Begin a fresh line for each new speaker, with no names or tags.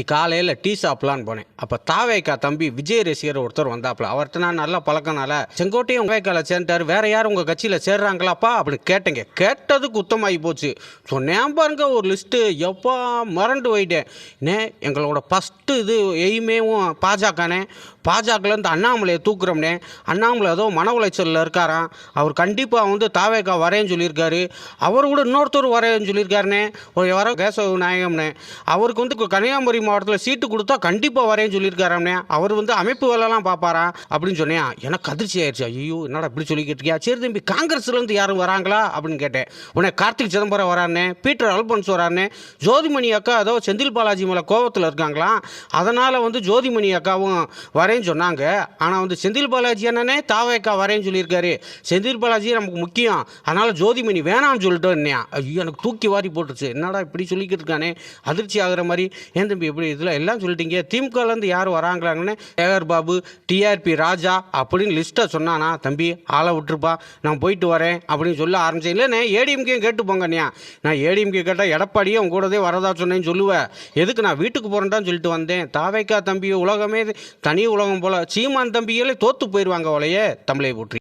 காலையில் டீ சாப்பிட்லான்னு போனேன். அப்போ தாவேக்கா தம்பி விஜய் ரசிகர் ஒருத்தர் வந்தாப்புல. அவர்கிட்ட நான் நல்லா பழக்கனால செங்கோட்டையும் தாவேக்கால சேர்ந்தார் வேற யார் உங்கள் கட்சியில் சேர்றாங்களாப்பா? அப்படின்னு கேட்டேங்க. கேட்டதுக்கு உத்தமாகி போச்சு. சொன்னேன் பாருங்க ஒரு லிஸ்ட்டு. எப்போ மறண்டு போயிட்டேன். நே எங்களோட ஃபஸ்ட்டு இது எய்மேவும் பாஜகனே. பாஜகலேருந்து அண்ணாமலையை தூக்குறோம்னே. அண்ணாமலை ஏதோ மன உளைச்சலில் இருக்காராம். அவர் கண்டிப்பாக வந்து தாவேக்கா வரேன்னு சொல்லியிருக்காரு. அவர் கூட இன்னொருத்தர் வரேன்னு சொல்லியிருக்காருனே. ஒரு வர கேசவ நாயகம்னே அவருக்கு வந்து கன்னியாகுமரி மாவட்டத்தில் சீட்டு கொடுத்தா கண்டிப்பாக வரேன்னு சொல்லியிருக்காராம்னே அவர் வந்து அமைப்பு வேலைலாம் பார்ப்பாராம் அப்படின்னு சொன்னேன். எனக்கு அதிர்ச்சி ஆயிடுச்சு ஐயோ என்னடா இப்படி சொல்லிக்கிட்டு இருக்கியா? சரி தம்பி காங்கிரஸ்லேருந்து யாரும் வராங்களா? அப்படின்னு கேட்டேன். உடனே கார்த்திக் சிதம்பரம் வரானே பீட்டர் அல்பன்ஸ் வரானே ஜோதிமணி அக்கா ஏதோ செந்தில் பாலாஜி மேலே கோவத்தில் இருக்காங்களாம் அதனால் வந்து ஜோதிமணி அக்காவும் வரேன்னு சொன்னாங்க. ஆனால் வந்து செந்தில் பாலாஜி அண்ணனே தாவேக்கா வரேன்னு சொல்லியிருக்காரு. செந்தில் பாலாஜி நமக்கு முக்கியம். அதனால் ஜோதிமணி வேணாம்னு சொல்லிட்டு என்னையா ஐயோ எனக்கு தூக்கி வாரி போட்டுருச்சு. என்னடா இப்படி சொல்லிக்கிட்டு இருக்கானே? அதிர்ச்சி ஆகிற மாதிரி. ஏன் தம்பி இப்படி இதில் எல்லாம் சொல்லிட்டீங்க? திமுகலேருந்து யார் வராங்களாங்கன்னு சேகர் பாபு டிஆர்பி ராஜா அப்படின்னு லிஸ்ட்டை சொன்னானா தம்பி ஆளை விட்டுருப்பா நான் போயிட்டு வரேன் அப்படின்னு சொல்ல ஆரம்பிச்சேன். இல்லைண்ணே ஏடிஎம்கேயும் கேட்டு போங்கண்ணா நான் ஏடிஎம்கே கேட்டால் எடப்பாடியே உங்க கூடதே வரதா சொன்னேன்னு சொல்லுவேன் எதுக்கு நான் வீட்டுக்கு போகிறேன்டான்னு சொல்லிட்டு வந்தேன். தாவைக்கா தம்பி உலகமே தனி உலகம் போல சீமான் தம்பிகளே தோற்று போயிடுவாங்க அவளையே தமிழை போற்றி.